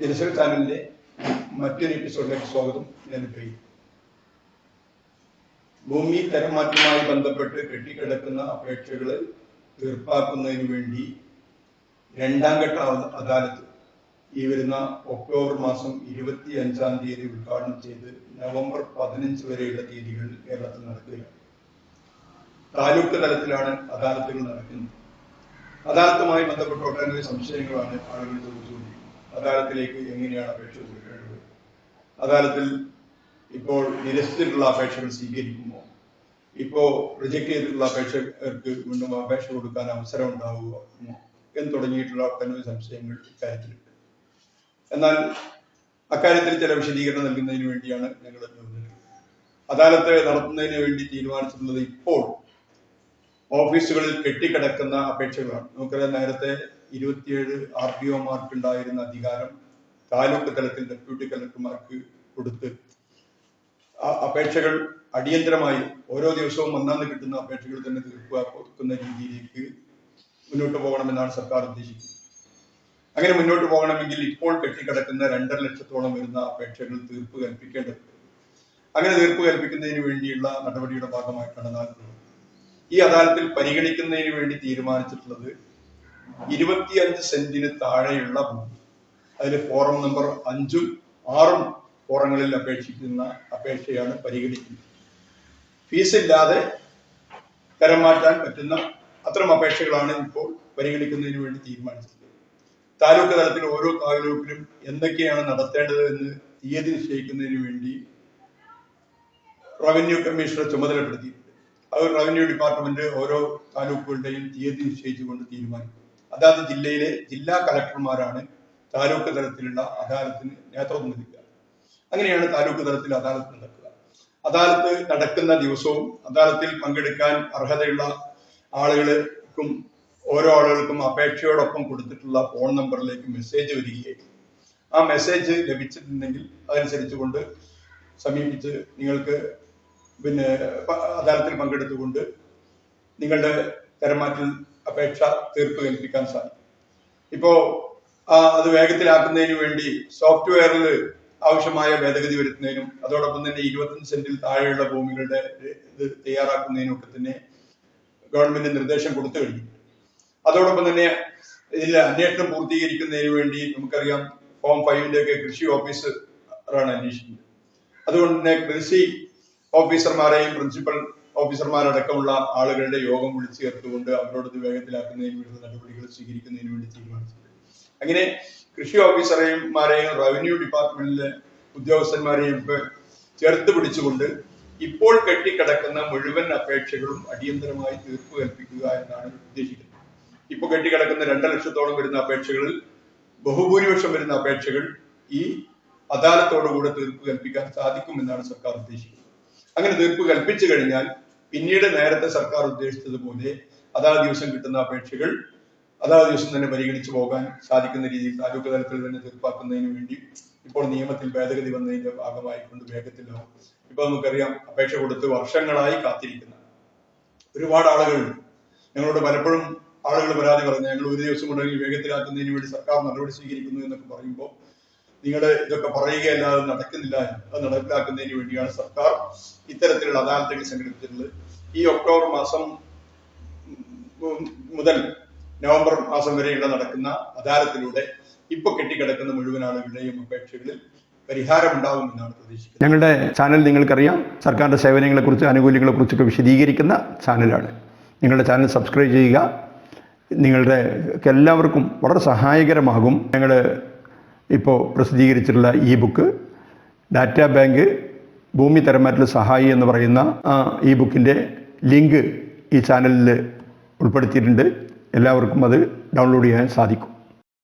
ജനസൽ ചാനലിന്റെ മറ്റൊരു എപ്പിസോഡിലേക്ക് സ്വാഗതം. ഞാൻ പ്രിയ ഭൂമി തരംമാറ്റവുമായി ബന്ധപ്പെട്ട് കെട്ടിക്കിടക്കുന്ന അപേക്ഷകൾ തീർപ്പാക്കുന്നതിന് വേണ്ടി രണ്ടാം ഘട്ട അദ- അദാലത്ത് ഈ വരുന്ന ഒക്ടോബർ മാസം ഇരുപത്തി അഞ്ചാം തീയതി ഉദ്ഘാടനം ചെയ്ത് നവംബർ പതിനഞ്ച് വരെയുള്ള തീയതികൾ കേരളത്തിൽ നടക്കുകയാണ്. താലൂക്ക് തലത്തിലാണ് അദാലത്തുകൾ നടക്കുന്നത്. അദാലത്തുമായി ബന്ധപ്പെട്ട ഒട്ടനവധി സംശയങ്ങളാണ് ആളുകൾ ചോദിച്ചുകൊണ്ടിരിക്കുന്നത്. അദാലത്തിലേക്ക് എങ്ങനെയാണ് അപേക്ഷ കൊടുക്കേണ്ടത്? അദാലത്തിൽ ഇപ്പോൾ നിരസിച്ചിട്ടുള്ള അപേക്ഷകൾ സ്വീകരിക്കുമോ? ഇപ്പോ റിജക്ട് ചെയ്തിട്ടുള്ള അപേക്ഷകർക്ക് വീണ്ടും അപേക്ഷ കൊടുക്കാൻ അവസരം ഉണ്ടാവുമോ? എന്ന് തുടങ്ങിയിട്ടുള്ള ഒട്ടനവധി സംശയങ്ങൾ ഇക്കാര്യത്തിലുണ്ട്. എന്നാൽ അക്കാര്യത്തിൽ ചില വിശദീകരണം നൽകുന്നതിന് വേണ്ടിയാണ് ഞങ്ങൾ അദാലത്ത് നടത്തുന്നതിന് വേണ്ടി തീരുമാനിച്ചിട്ടുള്ളത് ഇപ്പോൾ ഓഫീസുകളിൽ കെട്ടിക്കിടക്കുന്ന അപേക്ഷകളാണ്. നമുക്കറിയാം നേരത്തെ ഇരുപത്തിയേഴ് ആർ ഡി ഒമാർക്ക് ഉണ്ടായിരുന്ന അധികാരം താലൂക്ക് തലത്തിൽ ഡെപ്യൂട്ടി കലക്ടർമാർക്ക് കൊടുത്ത് അപേക്ഷകൾ അടിയന്തരമായി ഓരോ ദിവസവും ഒന്നാന്ന് കിട്ടുന്ന അപേക്ഷകൾ തന്നെ തീർപ്പാക്കുന്ന രീതിയിലേക്ക് മുന്നോട്ട് പോകണമെന്നാണ് സർക്കാർ ഉദ്ദേശിക്കുന്നത്. അങ്ങനെ മുന്നോട്ട് പോകണമെങ്കിൽ ഇപ്പോൾ കെട്ടിക്കിടക്കുന്ന രണ്ടര ലക്ഷത്തോളം വരുന്ന അപേക്ഷകൾ തീർപ്പ് കൽപ്പിക്കേണ്ടത് അങ്ങനെ തീർപ്പ് കൽപ്പിക്കുന്നതിന് വേണ്ടിയുള്ള നടപടിയുടെ ഭാഗമായിട്ടാണ് അദാലത്ത് ഈ അദാലത്തിൽ പരിഗണിക്കുന്നതിന് വേണ്ടി തീരുമാനിച്ചിട്ടുള്ളത് ഇരുപത്തിയഞ്ച് സെന്റിന് താഴെയുള്ള ഭൂമി. അതിൽ ഫോറം നമ്പർ അഞ്ചും ആറും ഫോറങ്ങളിൽ അപേക്ഷിക്കുന്ന അപേക്ഷയാണ് പരിഗണിക്കുന്നത്. ഫീസ് ഇല്ലാതെ തരം മാറ്റാൻ പറ്റുന്ന അത്തരം അപേക്ഷകളാണ് ഇപ്പോൾ പരിഗണിക്കുന്നതിന് വേണ്ടി തീരുമാനിച്ചിട്ടുള്ളത്. താലൂക്ക് തലത്തിൽ ഓരോ താലൂക്കിലും എന്തൊക്കെയാണ് നടത്തേണ്ടത് എന്ന് തീയതി നിശ്ചയിക്കുന്നതിന് വേണ്ടി റവന്യൂ കമ്മീഷണർ ചുമതലപ്പെടുത്തിയിട്ടുണ്ട്. അത് റവന്യൂ ഡിപ്പാർട്ട്മെന്റ് ഓരോ താലൂക്കുകളുടെയും തീയതി നിശ്ചയിച്ചുകൊണ്ട് തീരുമാനിക്കും. അതാത് ജില്ലയിലെ ജില്ലാ കളക്ടർമാരാണ് താലൂക്ക് തലത്തിലുള്ള അദാലത്തിന് നേതൃത്വം നൽകുക. അങ്ങനെയാണ് താലൂക്ക് തലത്തിൽ അദാലത്ത് നടക്കുക. അദാലത്ത് നടക്കുന്ന ദിവസവും അദാലത്തിൽ പങ്കെടുക്കാൻ അർഹതയുള്ള ആളുകൾക്കും ഓരോ ആളുകൾക്കും അപേക്ഷയോടൊപ്പം കൊടുത്തിട്ടുള്ള ഫോൺ നമ്പറിലേക്ക് മെസ്സേജ് വരികയായിരുന്നു ആ മെസ്സേജ് ലഭിച്ചിട്ടുണ്ടെങ്കിൽ അതനുസരിച്ചുകൊണ്ട് സമീപിച്ച് നിങ്ങൾക്ക് പിന്നെ അദാലത്തിൽ പങ്കെടുത്തുകൊണ്ട് നിങ്ങളുടെ തരമാറ്റൽ അപേക്ഷ തീർപ്പ് കൽപ്പിക്കാൻ സാധിക്കും. ഇപ്പോ അത് വേഗത്തിലാക്കുന്നതിന് വേണ്ടി സോഫ്റ്റ്വെയറിൽ ആവശ്യമായ ഭേദഗതി വരുത്തുന്നതിനും അതോടൊപ്പം തന്നെ ഇരുപത്തഞ്ച് സെന്റിൽ താഴെയുള്ള ഭൂമികളുടെ ഇത് തയ്യാറാക്കുന്നതിനും ഒക്കെ തന്നെ ഗവൺമെന്റ് നിർദ്ദേശം കൊടുത്തു കഴിഞ്ഞു. അതോടൊപ്പം തന്നെ ഇതിൽ അന്വേഷണം പൂർത്തീകരിക്കുന്നതിന് വേണ്ടി നമുക്കറിയാം ഫോം ഫൈവിന്റെ ഒക്കെ കൃഷി ഓഫീസറാണ് അന്വേഷിക്കുന്നത്. അതുകൊണ്ട് തന്നെ കൃഷി ഓഫീസർമാരെയും പ്രിൻസിപ്പൽ ഓഫീസർമാരടക്കമുള്ള ആളുകളുടെ യോഗം വിളിച്ചു ചേർത്തുകൊണ്ട് അവരോട് ഇത് വേഗത്തിലാക്കുന്നതിന് വേണ്ടി നടപടികൾ സ്വീകരിക്കുന്നതിന് വേണ്ടി തീരുമാനിച്ചത് അങ്ങനെ കൃഷി ഓഫീസർമാരെയും റവന്യൂ ഡിപ്പാർട്ട്മെന്റിലെ ഉദ്യോഗസ്ഥന്മാരെയും ഒക്കെ ചേർത്ത് പിടിച്ചുകൊണ്ട് ഇപ്പോൾ കെട്ടിക്കിടക്കുന്ന മുഴുവൻ അപേക്ഷകളും അടിയന്തരമായി തീർപ്പ് കൽപ്പിക്കുക എന്നാണ് ഉദ്ദേശിക്കുന്നത്. ഇപ്പോൾ കെട്ടിക്കിടക്കുന്ന രണ്ട് ലക്ഷത്തോളം വരുന്ന അപേക്ഷകളിൽ ബഹുഭൂരിപക്ഷം വരുന്ന അപേക്ഷകൾ ഈ അദാലത്തോടുകൂടെ തീർപ്പ് കൽപ്പിക്കാൻ സാധിക്കുമെന്നാണ് സർക്കാർ ഉദ്ദേശിക്കുന്നത്. അങ്ങനെ തീർപ്പ് കൽപ്പിച്ചു കഴിഞ്ഞാൽ പിന്നീട് നേരത്തെ സർക്കാർ ഉദ്ദേശിച്ചതുപോലെ അതാ ദിവസം കിട്ടുന്ന അപേക്ഷകൾ അതാ ദിവസം തന്നെ പരിഗണിച്ചു പോകാൻ സാധിക്കുന്ന രീതിയിൽ താലൂക്ക് തലത്തിൽ തന്നെ തീർപ്പാക്കുന്നതിന് വേണ്ടി ഇപ്പോൾ നിയമത്തിൽ ഭേദഗതി വന്നതിന്റെ ഭാഗമായിക്കൊണ്ട് വേഗത്തിലാവും ഇപ്പൊ നമുക്കറിയാം അപേക്ഷ കൊടുത്ത് വർഷങ്ങളായി കാത്തിരിക്കുന്ന ഒരുപാട് ആളുകൾ ഞങ്ങളോട് പലപ്പോഴും ആളുകൾ പരാതി പറഞ്ഞു ഞങ്ങൾ ഒരു ദിവസം കൊണ്ടെങ്കിൽ വേഗത്തിലാക്കുന്നതിന് വേണ്ടി സർക്കാർ നടപടി സ്വീകരിക്കുന്നു എന്നൊക്കെ പറയുമ്പോൾ നിങ്ങൾ ഇതൊക്കെ പറയുകയല്ലാതെ നടക്കുന്നില്ല. അത് നടപ്പിലാക്കുന്നതിന് വേണ്ടിയാണ് സർക്കാർ ഇത്തരത്തിലുള്ള അദാലത്തുകൾ സംഘടിപ്പിച്ചിട്ടുള്ളത്. ഈ ഒക്ടോബർ മാസം മുതൽ നവംബർ മാസം വരെയുള്ള നടക്കുന്ന അദാലത്തിലൂടെ ഇപ്പൊ കെട്ടിക്കിടക്കുന്ന മുഴുവൻ ആളുകളുടെയും അപേക്ഷകളിൽ പരിഹാരമുണ്ടാകുമെന്നാണ് പ്രതീക്ഷിക്കുന്നത്. ഞങ്ങളുടെ ചാനൽ നിങ്ങൾക്കറിയാം. സർക്കാരിന്റെ സേവനങ്ങളെക്കുറിച്ച് ആനുകൂല്യങ്ങളെക്കുറിച്ചൊക്കെ വിശദീകരിക്കുന്ന ചാനലാണ്. നിങ്ങളുടെ ചാനൽ സബ്സ്ക്രൈബ് ചെയ്യുക. നിങ്ങളുടെ എല്ലാവർക്കും വളരെ സഹായകരമാകും. ഞങ്ങൾ ഇപ്പോൾ പ്രസിദ്ധീകരിച്ചിട്ടുള്ള ഈ ബുക്ക് ഡാറ്റാ ബാങ്ക് ഭൂമി തരമാറ്റൽ സഹായി എന്ന് പറയുന്ന ഈ ബുക്കിന്റെ ലിങ്ക് ഈ ചാനലിൽ ഉൾപ്പെടുത്തിയിട്ടുണ്ട്. എല്ലാവർക്കും അത് ഡൗൺലോഡ് ചെയ്യാൻ സാധിക്കും.